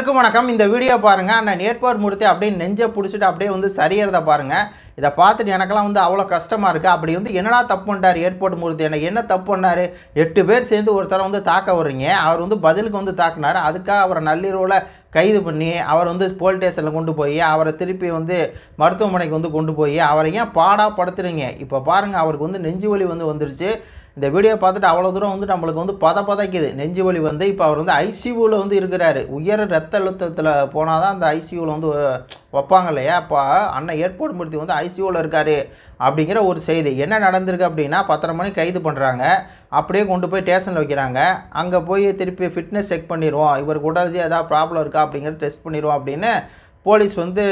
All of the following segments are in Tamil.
அனைவருக்கும் வணக்கம். இந்த வீடியோ பாருங்கள் அண்ணன் ஏற்பாடு முடித்து அப்படியே நெஞ்சை பிடிச்சிட்டு அப்படியே வந்து சரியறதை பாருங்கள் இதை பார்த்துட்டு எனக்கெல்லாம் வந்து அவ்வளோ கஷ்டமாக இருக்குது அப்படி வந்து என்னடா தப்பு பண்ணார் ஏர்போர்ட் மூர்த்தி? என்ன என்ன தப்பு பண்ணார்? எட்டு பேர் சேர்ந்து ஒருத்தரை வந்து தாக்க வர்றீங்க. அவர் வந்து பதிலுக்கு வந்து தாக்குனார். அதுக்காக அவரை நள்ளிரவில் கைது பண்ணி அவர் வந்து போலீஸ் ஸ்டேஷனில் கொண்டு போய் அவரை திருப்பி வந்து மருத்துவமனைக்கு வந்து கொண்டு போய் அவரை ஏன் பாடாக படுத்துறீங்க? இப்போ பாருங்கள் அவருக்கு வந்து நெஞ்சு வலி வந்து வந்துருச்சு. இந்த வீடியோ பார்த்துட்டு அவ்வளோ தூரம் வந்து நம்மளுக்கு வந்து பத பதைக்குது. நெஞ்சு வலி வந்து இப்போ அவர் வந்து ஐசியூவில் வந்து இருக்கிறாரு. உயர் ரத்த அழுத்தத்தில் போனால் தான் அந்த ஐசியூவில் வந்து வைப்பாங்க இல்லையா? அப்போ அண்ணன் ஏர்போர்ட் மூர்த்தி வந்து ஐசியூவில் இருக்கார் அப்படிங்கிற ஒரு செய்தி. என்ன நடந்திருக்கு அப்படின்னா பத்தரை மணி கைது பண்ணுறாங்க அப்படியே கொண்டு போய் ஸ்டேஷனில் வைக்கிறாங்க. அங்கே போய் திருப்பி ஃபிட்னஸ் செக் பண்ணிடுவோம். இவருக்கு உடல்தி ஏதாவது ப்ராப்ளம் இருக்கா அப்படிங்கிறத டெஸ்ட் பண்ணிடுவோம் அப்படின்னு போலீஸ் வந்து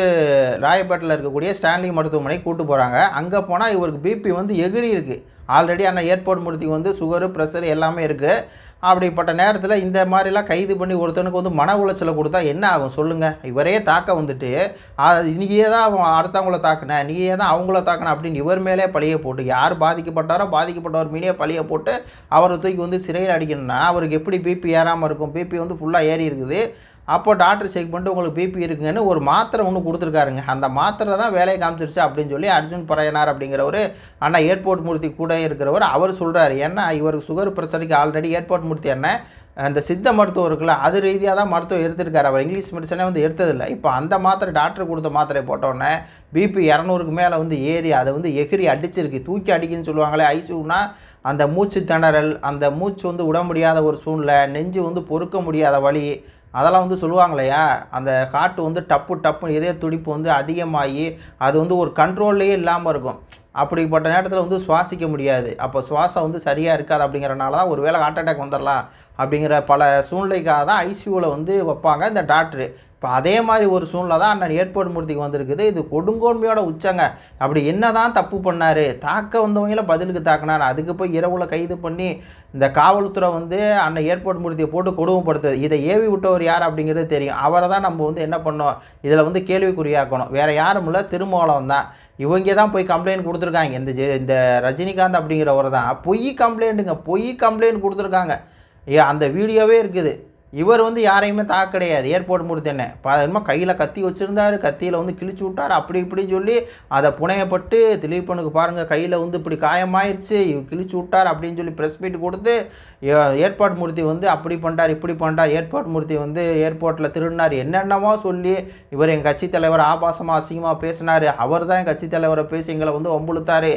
ராயப்பேட்டில் இருக்கக்கூடிய ஸ்டான்லி மருத்துவமனைக்கு கூட்டு போகிறாங்க அங்கே போனால் இவருக்கு பிபி வந்து எகிரி இருக்குது ஆல்ரெடி அந்த ஏர்போர்ட் முடித்துக்கு வந்து சுகரு ப்ரெஷர் எல்லாமே இருக்குது அப்படிப்பட்ட நேரத்தில் இந்த மாதிரிலாம் கைது பண்ணி ஒருத்தனுக்கு வந்து மன உளைச்சலை கொடுத்தா என்ன ஆகும்? சொல்லுங்கள் இவரே தாக்க வந்துட்டு அது நீயே தான் அவன் அடுத்தவங்கள தாக்குன நீயே தான் அவங்கள தாக்கின அப்படின்னு இவர் மேலே பழிய போட்டு யார் பாதிக்கப்பட்டாரோ பாதிக்கப்பட்டவர் மீனே பழிய போட்டு அவரை தூக்கி வந்து சிறையில் அடிக்கணும்னா அவருக்கு எப்படி பிபி ஏறாமல் இருக்கும்? பிபி வந்து ஃபுல்லாக ஏறி இருக்குது. அப்போ டாக்டர் செக் பண்ணிட்டு உங்களுக்கு பிபி இருக்குங்கன்னு ஒரு மாத்திரை ஒன்று கொடுத்துருக்காருங்க. அந்த மாத்திரை தான் வேலையை காமிச்சிருச்சு அப்படின்னு சொல்லி அர்ஜுன் பரையனார் அப்படிங்கிறவர் அண்ணா ஏர்போர்ட் மூர்த்தி கூட இருக்கிறவர் அவர் சொல்கிறார் ஏன்னா இவருக்கு சுகர் பிரச்சனைக்கு ஆல்ரெடி ஏர்போர்ட் மூர்த்தி என்ன அந்த சித்த மருத்துவம் இருக்குல்ல அது ரீதியாக தான் மருத்துவம் எடுத்திருக்காரு. அவர் இங்கிலீஷ் மெடிசனே வந்து எடுத்ததில்லை. இப்போ அந்த மாத்திரை டாக்டர் கொடுத்த மாத்திரை போட்டோடனே பிபி இரநூறுக்கு மேலே வந்து ஏறி அதை வந்து எகிரி அடிச்சிருக்கு. தூக்கி அடிக்குன்னு சொல்லுவாங்களே ஐசியூனா அந்த மூச்சு திணறல் அந்த மூச்சு வந்து விட முடியாத ஒரு சூழ்நிலை நெஞ்சு வந்து பொறுக்க முடியாத வழி அதெல்லாம் வந்து சொல்லுவாங்க இல்லையா அந்த ஹார்ட் வந்து டப்பு டப்பு இதய துடிப்பு வந்து அதிகமாகி அது வந்து ஒரு கண்ட்ரோல்லையே இல்லாமல் இருக்கும். அப்படிப்பட்ட நேரத்தில் வந்து சுவாசிக்க முடியாது. அப்போ சுவாசம் வந்து சரியாக இருக்காது அப்படிங்கிறனால தான் ஒரு வேளை ஹார்ட் அட்டாக் வந்துடலாம். அப்படிங்கிற பல சூழ்நிலைக்காக தான் ஐசியூவில் வந்து வைப்பாங்க இந்த டாக்டரு. இப்போ அதே மாதிரி ஒரு சூழ்நிலை தான் அண்ணன் ஏர்போர்ட் மூர்த்திக்கு வந்திருக்குது. இது கொடுங்கோன்மையோட உச்சங்க. அப்படி என்ன தான் தப்பு பண்ணார் தாக்க வந்தவங்கள பதிலுக்கு தாக்கினார். அதுக்கு போய் இரவில் கைது பண்ணி இந்த காவல்துறை வந்து அண்ணன் ஏர்போர்ட் மூர்த்தியை போட்டு கொடுமைப்படுத்துது. இதை ஏவி விட்டவர் யார் அப்படிங்கிறது தெரியும். அவரை தான் நம்ம வந்து என்ன பண்ணோம்? இதில் வந்து கேள்விக்குறியாக்கணும். வேறு யாரும் இல்லை திருமூலம் தான். இவங்க தான் போய் கம்ப்ளைண்ட் கொடுத்துருக்காங்க. இந்த ஜெ- இந்த ரஜினிகாந்த் அப்படிங்கிறவர் தான். பொய் கம்ப்ளைண்ட்டுங்க பொய் கம்ப்ளைண்ட் கொடுத்துருக்காங்க. அந்த வீடியோவே இருக்குது. இவர் வந்து யாரையுமே தாக்க கிடையாது. ஏர்போர்ட் மூர்த்தி என்ன? என்னமோ கையில் கத்தி வச்சுருந்தாரு. கத்தியில் வந்து கிழிச்சு விட்டார். அப்படி இப்படின்னு சொல்லி அதை புனையப்பட்டு திலீபனுக்கு பாருங்கள் கையில் வந்து இப்படி காயமாயிருச்சு. இவர் கிழிச்சு விட்டார் அப்படின்னு சொல்லி ப்ரெஸ் மீட் கொடுத்து ஏற்பாடு ஏர்போர்ட் மூர்த்தி வந்து அப்படி பண்ணிட்டார் இப்படி பண்ணிட்டார் ஏர்போர்ட் மூர்த்தி வந்து ஏர்போர்ட்டில் திருடினார். என்னென்னமோ சொல்லி இவர் என் கட்சி தலைவர் ஆபாசமாக அசிங்கமாக பேசினார். அவர் தான் என் கட்சி தலைவரை பேசி எங்களை வந்து ஒம்புழுத்தார்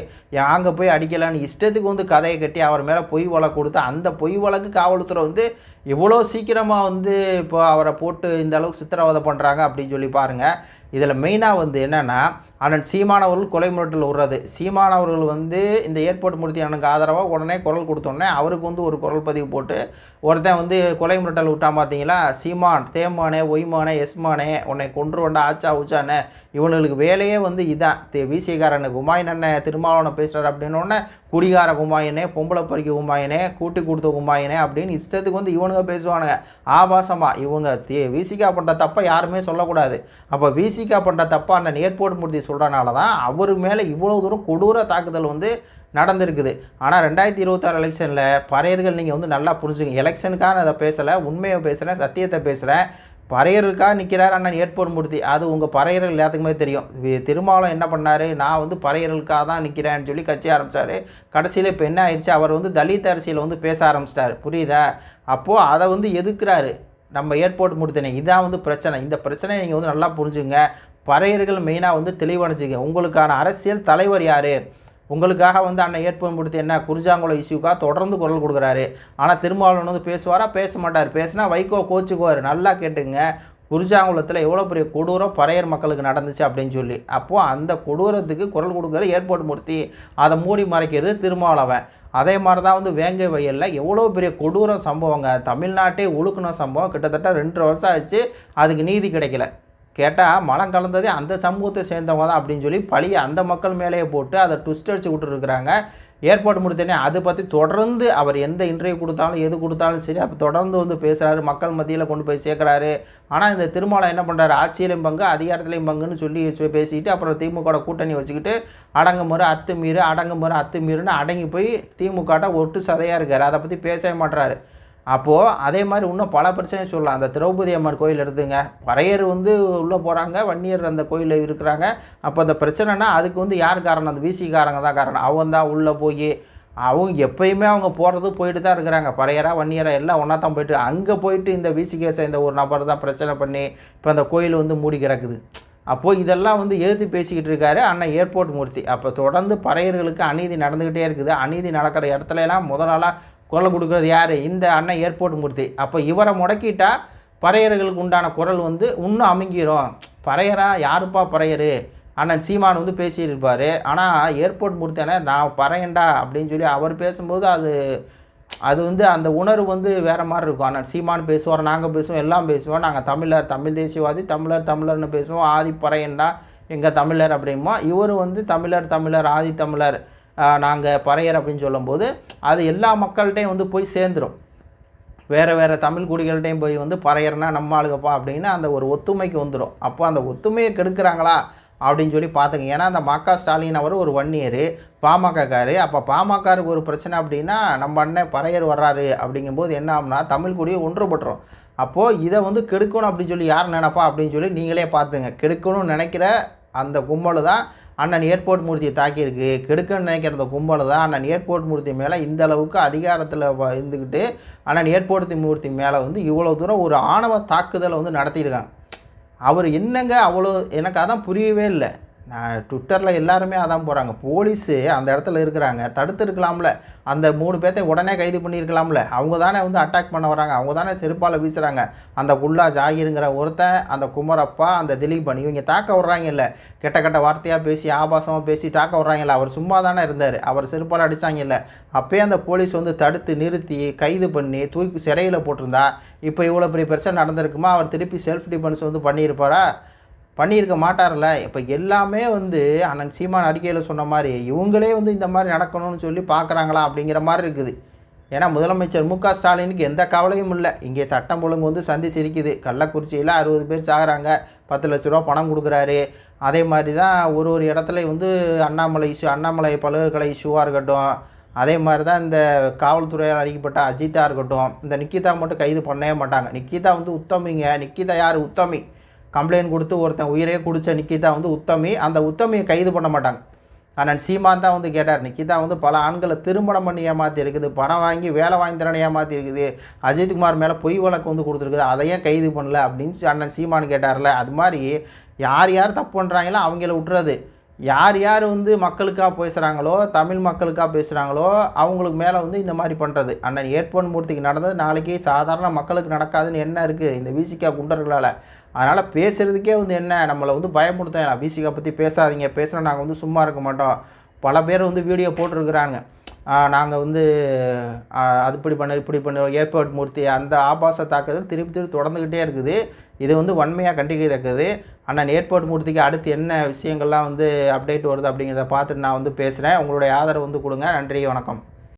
அங்கே போய் அடிக்கலான்னு இஷ்டத்துக்கு வந்து கதையை கட்டி அவர் மேலே பொய் வழக்கு கொடுத்து அந்த பொய் வழக்கு காவல்துறை வந்து இவ்வளோ சீக்கிரமாக வந்து இப்போ அவரை போட்டு இந்த அளவுக்கு சித்திரவதை பண்ணுறாங்க அப்படின்னு சொல்லி பாருங்கள் இதில் மெயினாக வந்து என்னென்னா அண்ணன் சீமானவர்கள் கொலை மிரட்டல் விடுறது சீமானவர்கள் வந்து இந்த ஏர்போர்ட் மூர்த்தி அண்ணனுக்கு ஆதரவாக உடனே குரல் கொடுத்தோடனே அவருக்கு வந்து ஒரு குரல் பதிவு போட்டு ஒருத்தன் வந்து கொலை மிரட்டல் விட்டான் பார்த்தீங்களா சீமான் தேமானே ஒய்மானே எஸ்மானே உன்னை கொன்று வண்டா ஆச்சா உச்சானே இவனுங்களுக்கு வேலையே வந்து இதான். தே விசிகாரனு குமாயின் அண்ணன் திருமாவளவனை பேசுகிறார் அப்படின்னோடனே குடிகார குமாயினே பொம்பளை பறிக்க குமாயினே கூட்டி கொடுத்த குமாயினே அப்படின்னு இஷ்டத்துக்கு வந்து இவனுங்க பேசுவானுங்க. ஆபாசமாக இவங்க தே விசிகா பண்ணுற தப்பை யாருமே சொல்லக்கூடாது. அப்போ விசிகா பண்ணுற தப்பா அண்ணன் ஏர்போர்ட் மூர்த்தி சொல்கிறனால தான் அவர் மேலே இவ்வளோ தூரம் கொடூர தாக்குதல் வந்து நடந்திருக்குது. ஆனால் ரெண்டாயிரத்தி இருபத்தாறு எலெக்ஷனில் பறையர்கள் நீங்கள் வந்து நல்லா புரிஞ்சுங்க. எலெக்ஷனுக்காக அதை பேசலை உண்மையை பேசுகிறேன் சத்தியத்தை பேசுகிறேன் பறையர்களுக்காக நிற்கிறார் அண்ணன் ஏர்போர்ட் மூர்த்தி அது உங்கள் பறையர்கள் எல்லாத்துக்குமே தெரியும். திருமாவளம் என்ன பண்ணார்? நான் வந்து பறையர்களுக்காக தான் நிற்கிறேன்னு சொல்லி கட்சி ஆரம்பித்தார் கடைசியில் இப்போ என்ன ஆயிடுச்சு? அவர் வந்து தலித் அரசியல் வந்து பேச ஆரம்பிச்சிட்டார். புரியுதா? அப்போது அதை வந்து எதுக்குறாரு நம்ம ஏர்போர்ட் முடித்தனே இதான் வந்து பிரச்சனை. இந்த பிரச்சனையை நீங்கள் வந்து நல்லா புரிஞ்சுங்க. பறையர்கள் மெயினாக வந்து தெளிவடைச்சிங்க உங்களுக்கான அரசியல் தலைவர் யார்? உங்களுக்காக வந்து அண்ணன் ஏற்படுத்தி என்ன? குறிஞ்சாங்குளம் இஷ்யூக்காக தொடர்ந்து குரல் கொடுக்குறாரு. ஆனால் திருமாவளவன் வந்து பேசுவாரா? பேச மாட்டார். பேசினா வைகோ கோச்சுக்குவார். நல்லா கேட்டுங்க. குறிஞ்சாங்குளத்தில் எவ்வளோ பெரிய கொடூரம் பறையர் மக்களுக்கு நடந்துச்சு அப்படின்னு சொல்லி. அப்போது அந்த கொடூரத்துக்கு குரல் கொடுக்குற ஏர்போர்ட் மூர்த்தி அதை மூடி மறைக்கிறது திருமாவளவன். அதே மாதிரி தான் வந்து வேங்கை வயலில் எவ்வளோ பெரிய கொடூர சம்பவங்க. தமிழ்நாட்டே உழுக்குன சம்பவம். கிட்டத்தட்ட ரெண்டு வருஷம் ஆச்சு. அதுக்கு நீதி கிடைக்கல. கேட்டால் மலம் கலந்ததே அந்த சமூகத்தை சேர்ந்தவங்க தான் அப்படின்னு சொல்லி பழிய அந்த மக்கள் மேலேயே போட்டு அதை ட்விஸ்ட் அடிச்சு விட்டுருக்குறாங்க ஏற்பாடு முடித்தனே அதை பற்றி தொடர்ந்து அவர் எந்த இன்டர்வியூ கொடுத்தாலும் எது கொடுத்தாலும் சரி அப்போ தொடர்ந்து வந்து பேசுகிறாரு மக்கள் மத்தியில் கொண்டு போய் சேர்க்குறாரு. ஆனால் இந்த திருமலை என்ன பண்ணுறாரு ஆட்சியிலையும் பங்கு அதிகாரத்திலையும் பங்குன்னு சொல்லி பேசிட்டு அப்புறம் திமுக கூட்டணி வச்சுக்கிட்டு அடங்குமுறை அத்துமீறு அடங்குமுறை அத்துமீறுன்னு அடங்கி போய் திமுகட்ட ஒட்டு சதையாக இருக்கார். அதை பற்றி பேசவே மாட்டுறாரு அப்போது அதே மாதிரி இன்னும் பல பிரச்சனை சொல்லலாம். அந்த திரௌபதி அம்மன் கோயில் எடுத்துங்க பறையர் வந்து உள்ளே போகிறாங்க வன்னியர் அந்த கோயிலில் இருக்கிறாங்க. அப்போ அந்த பிரச்சனைனா அதுக்கு வந்து யார் காரணம்? அந்த விசிகாரங்க தான் காரணம். அவன் தான் உள்ளே போய் அவங்க எப்பயுமே அவங்க போகிறது போயிட்டு தான் இருக்கிறாங்க. பறையராக வன்னியராக எல்லாம் ஒன்றா தான் போயிட்டு அங்கே போயிட்டு இந்த விசிகே சேர்ந்த ஒரு நபர் தான் பிரச்சனை பண்ணி இப்போ அந்த கோயில் வந்து மூடி கிடக்குது. அப்போது இதெல்லாம் வந்து எழுதி பேசிக்கிட்டு இருக்காரு அண்ணன் ஏர்போர்ட் மூர்த்தி. அப்போ தொடர்ந்து பறையர்களுக்கு அநீதி நடந்துக்கிட்டே இருக்குது. அநீதி நடக்கிற இடத்துலலாம் முதலாளாக குரல் கொடுக்குறது யார்? இந்த அண்ணன் ஏர்போர்ட் மூர்த்தி. அப்போ இவரை முடக்கிட்டா பறையர்களுக்கு உண்டான குரல் வந்து இன்னும் அமுங்கிரும். பறையரா? யாருப்பா பறையரு? அண்ணன் சீமான் வந்து பேசியிருப்பார். ஆனால் ஏர்போர்ட் மூர்த்தியான நான் பறையண்டா அப்படின்னு சொல்லி அவர் பேசும்போது அது அது வந்து அந்த உணர்வு வந்து வேறு மாதிரி இருக்கும். அண்ணன் சீமான் பேசுவார் நாங்கள் பேசுவோம் எல்லாம் பேசுவோம். நாங்கள் தமிழர் தமிழ் தேசியவாதி தமிழர் தமிழர்னு பேசுவோம். ஆதி பறையண்டா எங்கள் தமிழர் அப்படிமா இவர் வந்து தமிழர் தமிழர் ஆதி தமிழர். நாங்கள் பறையர் அப்படின்னு சொல்லும்போது அது எல்லா மக்கள்கிட்டையும் வந்து போய் சேர்ந்துடும் வேறு வேறு தமிழ் குடிகள்கிட்டையும் போய் வந்து பறையர்னா நம்ம ஆளுகப்பா அப்படின்னு அந்த ஒரு ஒத்துமைக்கு வந்துடும் அப்போ அந்த ஒத்துமையை கெடுக்கிறாங்களா அப்படின்னு சொல்லி பார்த்துங்க. ஏன்னா அந்த மாக்கா ஸ்டாலின் அவர் ஒரு வன்னியர் பாமகக்காரு. அப்போ பாமகருக்கு ஒரு பிரச்சனை அப்படின்னா நம்ம அண்ணன் பறையர் வர்றாரு அப்படிங்கும்போது என்ன ஆகும்னா தமிழ் குடியை ஒன்றுபட்டுரும். அப்போது இதை வந்து கெடுக்கணும் அப்படின்னு சொல்லி யார் நினைப்பா அப்படின்னு சொல்லி நீங்களே பார்த்துங்க. கெடுக்கணும்னு நினைக்கிற அந்த கும்பல் தான் அண்ணன் ஏர்போர்ட் மூர்த்தியை தாக்கியிருக்கு. கெடுக்கன்னு நினைக்கிறத அந்த கும்பல் தான் அண்ணன் ஏர்போர்ட் மூர்த்தி மேலே இந்த அளவுக்கு அதிகாரத்தில் இருந்துக்கிட்டு அண்ணன் ஏர்போர்ட் மூர்த்தி மேலே வந்து இவ்வளோ தூரம் ஒரு ஆணவ தாக்குதலை வந்து நடத்தியிருக்காங்க. அவர் என்னங்க அவ்வளோ எனக்கு அதான் புரியவே இல்லை. நான் ட்விட்டரில் எல்லாருமே அதான் போகிறாங்க போலீஸு அந்த இடத்துல இருக்கிறாங்க. தடுத்து இருக்கலாம்ல. அந்த மூணு பேர்த்தையும் உடனே கைது பண்ணியிருக்கலாம்ல. அவங்க தானே வந்து அட்டாக் பண்ண வராங்க. அவங்க தானே செருப்பால் வீசுகிறாங்க அந்த குல்லா ஜாகிருங்கிற ஒருத்தன் அந்த குமரப்பா அந்த திலீபன் இவங்க தாக்க விட்றாங்கல்ல. கெட்ட கெட்ட வார்த்தையாக பேசி ஆபாசமாக பேசி தாக்க விட்றாங்கல்ல. அவர் சும்மா தானே இருந்தார். அவர் செருப்பால் அடித்தாங்கல்ல அப்போயே அந்த போலீஸ் வந்து தடுத்து நிறுத்தி கைது பண்ணி தூக்கி சிறையில் போட்டிருந்தா இப்போ இவ்வளோ பெரிய பிரச்சனை நடந்திருக்குமா? அவர் திருப்பி செல்ஃப் டிஃபென்ஸ் வந்து பண்ணியிருப்பாரா? பண்ணியிருக்க மாட்டார்ல. இப்போ எல்லாமே வந்து அண்ணன் சீமான் அறிக்கையில் சொன்ன மாதிரி இவங்களே வந்து இந்த மாதிரி நடக்கணும்னு சொல்லி பார்க்குறாங்களா அப்படிங்கிற மாதிரி இருக்குது. ஏன்னா முதலமைச்சர் மு க ஸ்டாலினுக்கு எந்த கவலையும் இல்லை. இங்கே சட்டம் ஒழுங்கு வந்து சந்தி சிரிக்குது. கள்ளக்குறிச்சியில் அறுபது பேர் சாகுறாங்க. பத்து லட்ச ரூபா பணம் கொடுக்குறாரு. அதே மாதிரி தான் ஒரு ஒரு இடத்துல வந்து அண்ணாமலை இஷ்யூ அண்ணாமலை பல்கலைக்கழக இஷ்யூவாக இருக்கட்டும். அதே மாதிரி தான் இந்த காவல்துறையால் அழிக்கப்பட்ட அஜித்தாக இருக்கட்டும். இந்த நிக்கிதா மட்டும் கைது பண்ணவே மாட்டாங்க. நிக்கிதா வந்து உத்தமிங்க. நிக்கிதா யார்? உத்தமி. கம்ப்ளைண்ட் கொடுத்து ஒருத்தன் உயிரே குடித்த நிக்கிதா வந்து உத்தமி அந்த உத்தமியை கைது பண்ண மாட்டாங்க. அண்ணன் சீமான் தான் வந்து கேட்டார் நிக்கிதா வந்து பல ஆண்களை திருமணம் பண்ணி ஏமாற்றி இருக்குது பணம் வாங்கி வேலை வாங்கி தரணும் ஏமாற்றி இருக்குது அஜித்குமார் மேலே பொய் வழக்கு வந்து கொடுத்துருக்குது அதையே கைது பண்ணல அப்படின்னு அண்ணன் சீமான் கேட்டார்ல. அது மாதிரி யார் யார் தப்பு பண்ணுறாங்களோ அவங்கள விட்டுறது. யார் யார் வந்து மக்களுக்காக பேசுகிறாங்களோ தமிழ் மக்களுக்காக பேசுகிறாங்களோ அவங்களுக்கு மேலே வந்து இந்த மாதிரி பண்ணுறது அண்ணன் ஏற்பன் மூர்த்திக்கு நடந்தது நாளைக்கு சாதாரண மக்களுக்கு நடக்காதுன்னு என்ன இருக்குது இந்த விசிகா குண்டர்களால். அதனால் பேசுகிறதுக்கே வந்து என்ன நம்மளை வந்து பயமுறுத்தலாம் விசிகா பற்றி பேசாதீங்க. பேசுனா நாங்கள் வந்து சும்மா இருக்க மாட்டோம். பல பேர் வந்து வீடியோ போட்டிருக்கிறாங்க. நாங்கள் வந்து அது இப்படி பண்ண இப்படி பண்ண ஏர்போர்ட் மூர்த்தி அந்த ஆபாச தாக்குதல் திருப்பி திருப்பி தொடர்ந்துக்கிட்டே இருக்குது. இது வந்து வன்மையாக கண்டிக்கத்தக்கது ஆனால் ஏர்போர்ட் மூர்த்திக்கு அடுத்து என்ன விஷயங்கள்லாம் வந்து அப்டேட் வருது அப்படிங்கிறத பார்த்துட்டு நான் வந்து பேசுகிறேன் உங்களுடைய ஆதரவு வந்து கொடுங்க. நன்றி வணக்கம்.